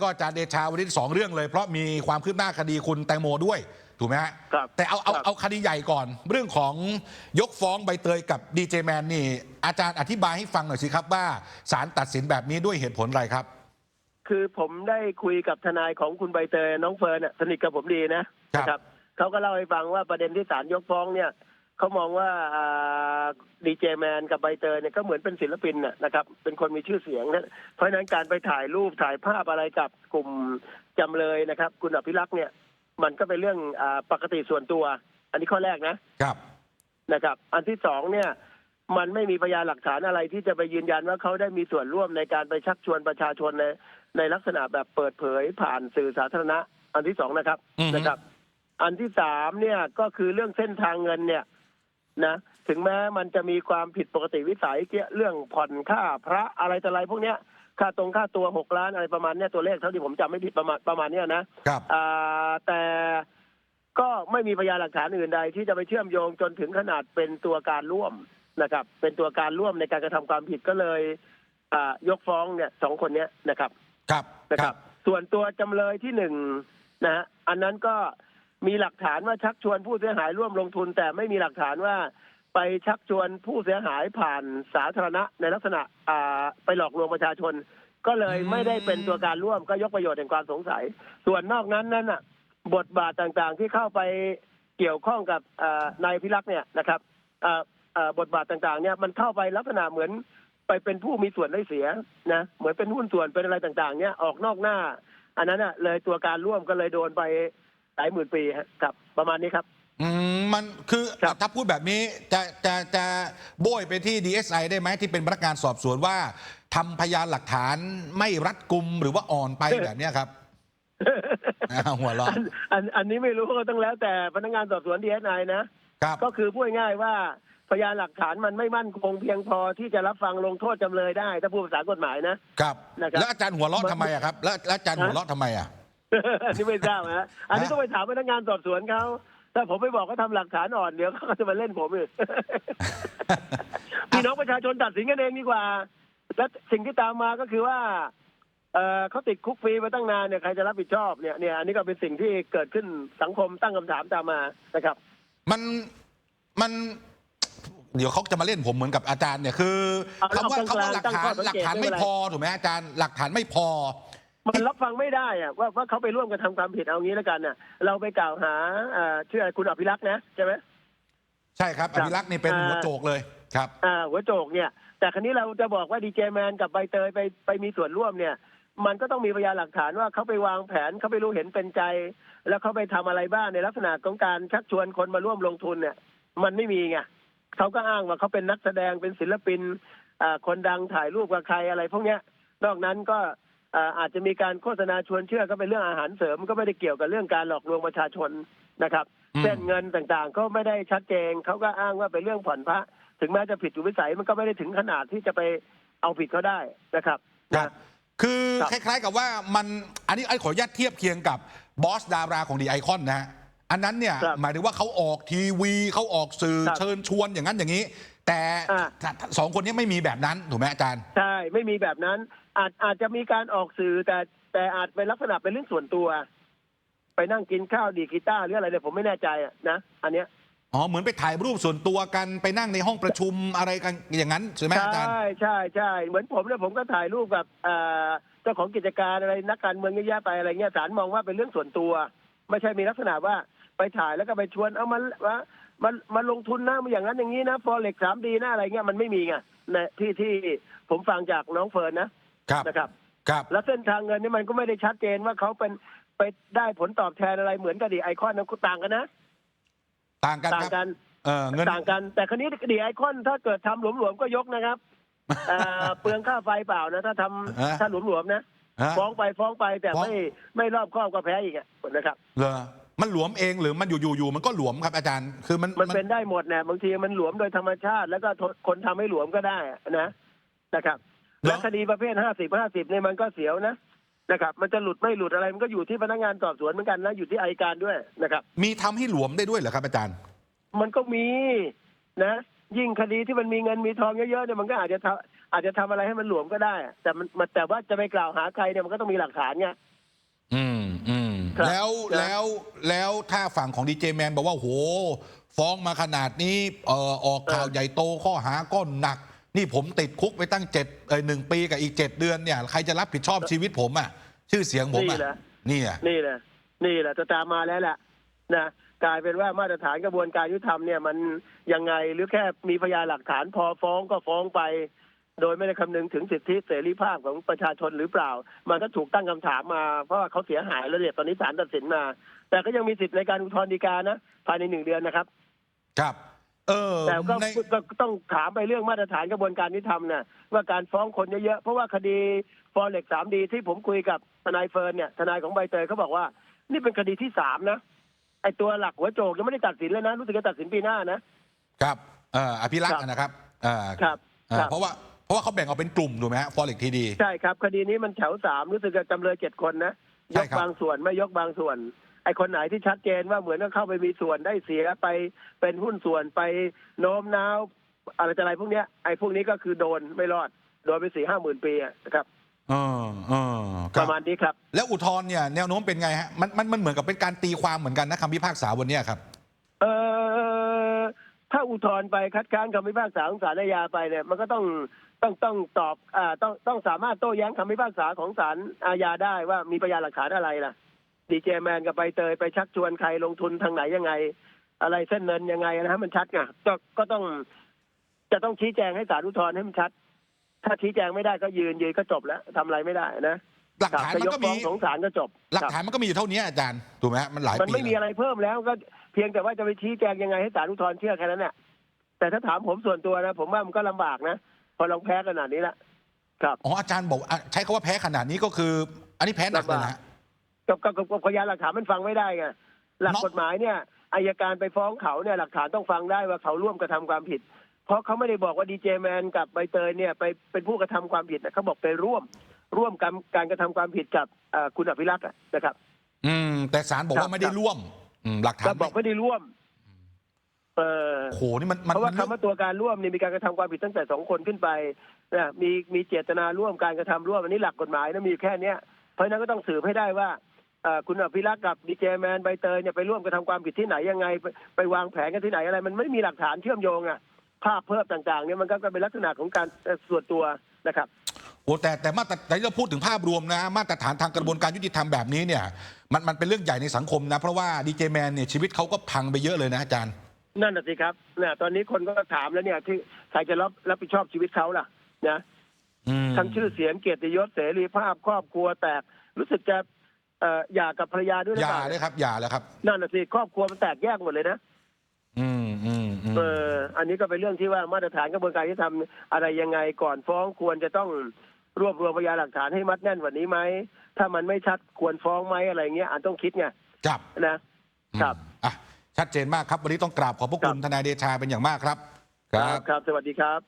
ก็อาจารย์เดชาวันนี้สองเรื่องเลย เพราะมีความคืบหน้าคดีคุณแตงโมด้วย ถูกไหมฮะครับแต่เอาเอาครับ เอาคดีใหญ่ก่อน เรื่องของยกฟ้องใบเตยกับดีเจแมนนี่ อาจารย์อธิบายให้ฟังหน่อยสิครับว่าศาลตัดสินแบบนี้ด้วยเหตุผลอะไรครับ คือผมได้คุยกับทนายของคุณใบเตยน้องเฟิร์นน่ะสนิทกับผมดีนะครับนะครับเขาก็เล่าให้ฟังว่าประเด็นที่ศาลยกฟ้องเนี่ย เขามองว่าดีเจแมนกับใบเตยเนี่ยก็เหมือนเป็นศิลปินน่ะนะครับ เป็นคนมีชื่อเสียงนะเพราะฉะนั้นการไปถ่ายรูปถ่ายภาพอะไรกับกลุ่มจำเลยนะครับ คุณอภิรักษ์เนี่ย มันก็เป็นเรื่องอาปกติส่วนตัว อันนี้ข้อแรกนะครับนะครับ อันที่สองเนี่ย มันไม่มีพยานหลักฐานอะไรที่จะไปยืนยันว่าเขาได้มีส่วนร่วมในการไปชักชวนประชาชนในในลักษณะแบบเปิดเผยผ่านสื่อสาธารณะ อันที่สองนะครับอือฮึนะครับ อันที่สามเนี่ยก็คือเรื่องเส้นทางเงินเนี่ย นะถึงแม้มันจะมีความผิดปกติวิสัยเกี่ยวเรื่องผ่อนค่าพระอะไรต่ออะไรพวกเนี้ยค่าตรงค่าตัวหกล้านอะไรประมาณเนี้ยตัวเลขเท่าที่ผมจำไม่ผิดประมาณประมาณเนี้ยนะครับอ่าแต่ก็ไม่มีพยานหลักฐานอื่นใด ที่จะไปเชื่อมโยงจนถึงขนาดเป็นตัวการร่วมนะครับ เป็นตัวการร่วมในการกระทำความผิดก็เลยอ่ายกฟ้องเนี่ยสองคนเนี้ยนะครับ ครับนะครับ ส่วนตัวจำเลยที่หนึ่งนะฮะอันนั้นก็ มีหลักฐานว่าชักชวนผู้เสียหายร่วมลงทุน แต่ไม่มีหลักฐานว่าไปชักชวนผู้เสียหายผ่านสาธารณะในลักษณะอ่าไปหลอกลวงประชาชน ก็เลยไม่ได้เป็นตัวการร่วมก็ยกประโยชน์แห่งความสงสัย ส่วนนอกนั้นนั้นน่ะ บทบาทต่างๆที่เข้าไปเกี่ยวข้องกับนายพิรักษ์เนี่ยนะครับอ่าอ่าบทบาทต่างๆเนี่ยมันเข้าไปลักษณะเหมือนไปเป็นผู้มีส่วนได้เสียนะเหมือนเป็นหุ้นส่วนเป็นอะไรต่างๆ เนี่ยออกนอกหน้า อันนั้นอะเลยตัวการร่วมก็เลยโดนไป หลายหมื่นปีฮะครับ ประมาณนี้ครับ อืมมันคือครับ ถ้าพูดแบบนี้จะจะจะโบยไปที่ DSI ได้ไหมที่เป็นพนักงานสอบสวนว่าทำพยานหลักฐานไม่รัดกุมหรือว่าอ่อนไปแบบเนี้ยครับอ่าหัวเราะอันอันอันนี้ไม่รู้ก็ต้องแล้วแต่พนักงานสอบสวนดีเอสไอนะ ครับ ก็คือพูดง่ายๆว่าพยานหลักฐานมันไม่มั่นคงเพียงพอที่จะรับฟังลงโทษจำเลยได้ ถ้าพูดภาษากฎหมายนะ ครับ นะครับแล้วอาจารย์หัวเราะมันทำไมอะครับ แล้วแล้วอาจารย์ฮะหัวเราะทำไมอะ อันนี้ไม่ทราบนะอันนี้ต้องไปถามพนักงานสอบสวนเขาถ้าผมไปบอกเขาทำหลักฐานอ่อนเดี๋ยวเขาก็จะมาเล่นผมอีกพี่น้องประชาชนตัดสินกันเองดีกว่า และสิ่งที่ตามมาก็คือว่าเอ่อเขาติดคุกฟรีมาตั้งนานเนี่ยใครจะรับผิดชอบเนี่ยเนี่ยอันนี้ก็เป็นสิ่งที่เกิดขึ้นสังคมตั้งคำถามตามมานะครับ มันมัน เดี๋ยวเขาจะมาเล่นผมเหมือนกับอาจารย์เนี่ยคือเอาคำว่าเอาคำว่าหลักตั้งฐาข้อนสังเกตหลักฐานไม่ไม่เป็นไรพอถูกไหมอาจารย์หลักฐานไม่พอ มันรับฟังไม่ได้อะว่าว่าเขาไปร่วมกันทำความผิดเอางี้แล้วกันน่ะ เราไปกล่าวหาเอ่อชื่ออะไรคุณอภิรักษ์นะใช่ไหม ใช่ครับอภิรักษ์นี่เป็นอ่าหัวโจกเลยครับ อ่าหัวโจกเนี่ย แต่ครั้นี้เราจะบอกว่าดีเจแมนกับใบเตยไปไปมีส่วนร่วมเนี่ย มันก็ต้องมีพยานหลักฐานว่าเขาไปวางแผนเขาไปรู้เห็นเป็นใจ แล้วเขาไปทำอะไรบ้างในลักษณะของการชักชวนคนมาร่วมลงทุนเนี่ย มันไม่มีไงเขาก็อ้างว่าเขาเป็นนักแสดงเป็นศิลปินอ่าคนดังถ่ายรูปกับใครอะไรพวกเนี้ยนอกนั้นก็ อ่าอาจจะมีการโฆษณาชวนเชื่อก็เป็นเรื่องอาหารเสริมก็ไม่ได้เกี่ยวกับเรื่องการหลอกลวงประชาชนนะครับอืมเส้นเงินต่างๆ ก็ไม่ได้ชัดเจนเขาก็อ้างว่าเป็นเรื่องผ่อนพระ ถึงแม้จะผิดอยู่วิสัยมันก็ไม่ได้ถึงขนาดที่จะไปเอาผิดเขาได้นะครับครับนะคือครับคล้าย ๆกับว่ามันอันนี้ไอ้ขออนุญาตเทียบเคียงกับบอสดาราของดีไอคอนนะฮะอันนั้นเนี่ยครับหมายถึงว่าเขาออกทีวีเขาออกสื่อครับเชิญชวนอย่างนั้นอย่างนี้ แต่อ่าสองคนนี้ไม่มีแบบนั้นถูกไหมอาจารย์ ใช่ไม่มีแบบนั้น อาจอาจจะมีการออกสื่อแต่แต่อาจเป็นลักษณะเป็นเรื่องส่วนตัว ไปนั่งกินข้าวดีดกีตาร์หรืออะไรเนี่ยผมไม่แน่ใจอะนะอันเนี้ยอ๋อเหมือนไปถ่ายรูปส่วนตัวกันไปนั่งในห้องประชุมอะไรกันอย่างนั้นใช่ไหมอาจารย์ ใช่ใช่ใช่เหมือนผมเนี่ยผมก็ถ่ายรูปกับเอ่อเจ้าของกิจการอะไรนักการเมืองเยอะแยะไปอะไรเงี้ยศาลมองว่าเป็นเรื่องส่วนตัว ไม่ใช่มีลักษณะว่าไปถ่ายแล้วก็ไปชวนเอามาว่า มันมาลงทุนนะมาอย่างนั้นอย่างนี้นะฟอเร็กสามดีนะอะไรเงี้ยมันไม่มีไงในที่ที่ผมฟังจากน้องเฟิร์นนะครับ นะครับ ครับ แล้วเส้นทางเงินนี่มันก็ไม่ได้ชัดเจนว่าเขาเป็นไปได้ผลตอบแทนอะไรเหมือนกับดีไอคอนนะต่างกันนะ ต่างกันต่าคงรับกันเออเงิน ต่างกัน แต่ครั้นี้ดีไอคอนถ้าเกิดทำหลวมๆก็ยกนะครับเอ่อ เปลืองค่าไฟเปล่านะ ถ้าทำฮะ ถ้าหลวมๆนะฮะ ฟ้องไปฟ้องไปแต่ฟ้อง ไม่ไม่รอบคอบก็แพ้อีกอะนะครับ เหรอ มันหลวมเองหรือมันอยู่อยู่อยู่มันก็หลวมครับอาจารย์ คือมันมันเป็นได้หมดนะบางทีมันหลวมโดยธรรมชาติ แล้วก็คนทำให้หลวมก็ได้นะนะครับเหรอและคดีประเภทห้าสิบห้าสิบเนี่ยมันก็เสียวนะนะครับ มันจะหลุดไม่หลุดอะไรมันก็อยู่ที่พนักงานสอบสวนเหมือนกันนะอยู่ที่อัยการด้วยนะครับ มีทำให้หลวมได้ด้วยเหรอครับอาจารย์ มันก็มีนะ ยิ่งคดีที่มันมีเงินมีทองเยอะๆเนี่ยมันก็อาจจะทำอาจจะทำอะไรให้มันหลวมก็ได้อะแต่มันมันแต่ว่าจะไปกล่าวหาใครเนี่ยมันก็ต้องมีหลักฐานไง อืมอืมครับแล้วครับ แล้วแล้วถ้าฝั่งของดีเจแมนบอกว่าโห ฟ้องมาขนาดนี้เอ่อออกข่าวใหญ่โตข้อหาก็หนัก นี่ผมติดคุกไปตั้งเจ็ดเอ้ยหนึ่งปีกับอีกเจ็ดเดือนเนี่ย ใครจะรับผิดชอบชีวิตผมอะ ชื่อเสียงผมนี่อะแหละ นี่อะ นี่แหละ นี่แหละจะตามมาแล้วแหละนะกลายเป็นว่ามาตรฐานกระบวนการยุติธรรมเนี่ยมันยังไงหรือแค่มีพยานหลักฐานพอฟ้องก็ฟ้องไป โดยไม่ได้คำนึงถึงสิทธิเสรีภาพของประชาชนหรือเปล่า มันก็ถูกตั้งคำถามมาเพราะว่าเขาเสียหายแล้วเนี่ยตอนนี้ศาลตัดสินมา แต่ก็ยังมีสิทธิ์ในการอุทธรณ์ฎีกานะภายในหนึ่งเดือนนะครับ ครับ เออแต่ก็ในก็ก็ต้องถามไปเรื่องมาตรฐานกระบวนการยุติธรรมนะว่าการฟ้องคนเยอะๆเพราะว่าคดีฟอเร็กสามดีที่ผมคุยกับทนายเฟิร์นเนี่ยทนายของใบเตยเขาบอกว่า นี่เป็นคดีที่สามนะไอตัวหลักหัวโจกยังไม่ได้ตัดสินเลยนะ รู้สึกจะตัดสินปีหน้านะครับ เอ่ออภิรักครัษ์บนะครับเอ่อครับเอ่อครับ เพราะว่า เพราะว่าเขาแบ่งออกเป็นกลุ่มถูกไหมฮะฟอเร็กทีดี ใช่ครับคดีนี้มันแถวสามรู้สึกจะจำเลยเจ็ดคนนะใช่ยกครับ บางส่วนไม่ยกบางส่วน ไอคนไหนที่ชัดเจนว่าเหมือนกับเข้าไปมีส่วนได้เสียไปเป็นหุ้นส่วนไปโน้มน้าวอะไรจะอะไรพวกเนี้ยไอพวกนี้ก็คือโดนไม่รอดโดนไปสี่ห้าหมื่นปีอะนะครับเออเออคปรับระมาณนี้ครับ แล้วอุทธรณ์เนี่ยแนวโน้มเป็นไงฮะมันมันมันเหมือนกับเป็นการตีความเหมือนกันนะคำพิพากษาวันเนี้ยครับเออถ้า อุทธรณ์ไปคัดค้านคำพิพากษาของศาลอาญาไปเนี่ยมันก็ต้องต้องต้องตอบอ่าต้องต้องสามารถโต้แย้งคำพิพากษาของศาลอาญาได้ว่ามีพยานหลักฐานอะไรล่ะดีเจแมนกับใบเตยไปชักชวนใครลงทุนทางไหนยังไง อะไรเส้นเงินยังไงนะฮะมันชัดไงก็ก็ต้องจะต้องชี้แจงให้ศาลอุทธรณ์ให้มันชัด ถ้าชี้แจงไม่ได้ก็ยืนยืนก็จบแล้วทำอะไรไม่ได้นะหลักฐานครับมันจะยก็กฟ้มีองของศาลก็จบ หลักครับฐานมันก็มีอยู่เท่านี้อาจารย์ถูกไหมฮะมันหลายมันปีไม่มีแล้วอะไรเพิ่มแล้วก็ เพียงแต่ว่าจะไปชี้แจงยังไงให้ศาลอุทธรณ์เชื่อแค่นั้นแหละแต่ถ้าถามผมส่วนตัวนะ ผมว่ามันก็ลำบากนะพอลองแพ้ขนาดนี้ละครับอ๋ออาจารย์บอกอะใช้คำว่าแพ้ขนาดนี้ก็คือ อันนี้แพ้หนักเลยนะฮะกับกับกับกับพยานหลักฐานมันฟังไม่ได้ไงหลักเนาะกฎหมายเนี่ยอายการไปฟ้องเขาเนี่ยหลักฐานต้องฟังได้ว่าเขาร่วมกระทำความผิด เพราะเขาไม่ได้บอกว่าดีเจแมนกับใบเตยเนี่ยไปเป็นผู้กระทำความผิดนะเขาบอกไปร่วมร่วมกันการกระทำความผิดกับเอ่อคุณอภิรักษ์อะนะครับ อืมแต่ศาลบอกครัว่าบไม่ได้ร่วม อืมหลักฐาก็นบอกไม่ได้ร่วม เออโอ้โหนี่มันมันเพราะว่ามันคำว่าตัวการร่วมเนี่ยมีการกระทำความผิดตั้งแต่สองคนขึ้นไปนะมีมีเจตนาร่วมการกระทำร่วมอันนี้หลักกฎหมายนะมีอยู่แค่เนี้ยเพราะฉะนั้นก็ต้องสืบให้ได้ว่าเอ่อคุณอภิรักษ์กับดีเจแมนใบเตยเนี่ยไปร่วมกระทำความผิดที่ไหนยังไงไปไปวางแผนกันที่ไหนอะไร มันไม่มีหลักฐานเชื่อมโยงอะภาพเพิ่มต่างๆเนี่ยมันก็เป็นลักษณะของการเอ่อส่วนตัวนะครับ โอ้แต่แต่มาตรแต่ที่เราพูดถึงภาพรวมนะมาตรฐานทางกระบวนการยุติธรรมแบบนี้เนี่ยมันมันเป็นเรื่องใหญ่ในสังคมนะ เพราะว่าดีเจแมนเนี่ยชีวิตเขาก็พังไปเยอะเลยนะอาจารย์ นั่นน่ะสิครับเนี่ยตอนนี้คนก็ถามแล้วเนี่ยที่ใครจะรับรับผิดชอบชีวิตเขาล่ะนะอืมทั้งชื่อเสียงเกียรติยศเสรีภาพครอบครัวแตกรู้สึกจะเอ่อหย่ากับภรรยาด้วยหรืออย่าเปล่าเลยครับอย่าแล้วครับ นั่นน่ะสิครอบครัวมันแตกแยกหมดเลยนะอืมอืมอืมเอออันนี้ก็เป็นเรื่องที่ว่ามาตรฐานกระบวนการที่ทำอะไรยังไงก่อนฟ้องควรจะต้อง รวบรวมพยานหลักฐานให้มัดแน่นกว่านี้ไหมถ้ามันไม่ชัดควรฟ้องไหมอะไรเงี้ยอาจต้องคิดไงครับนะครับอืมอะชัดเจนมากครับ วันนี้ต้องกราบขอบพระคุณครับทนายเดชาเป็นอย่างมากครับ ครับครับสวัสดีครับ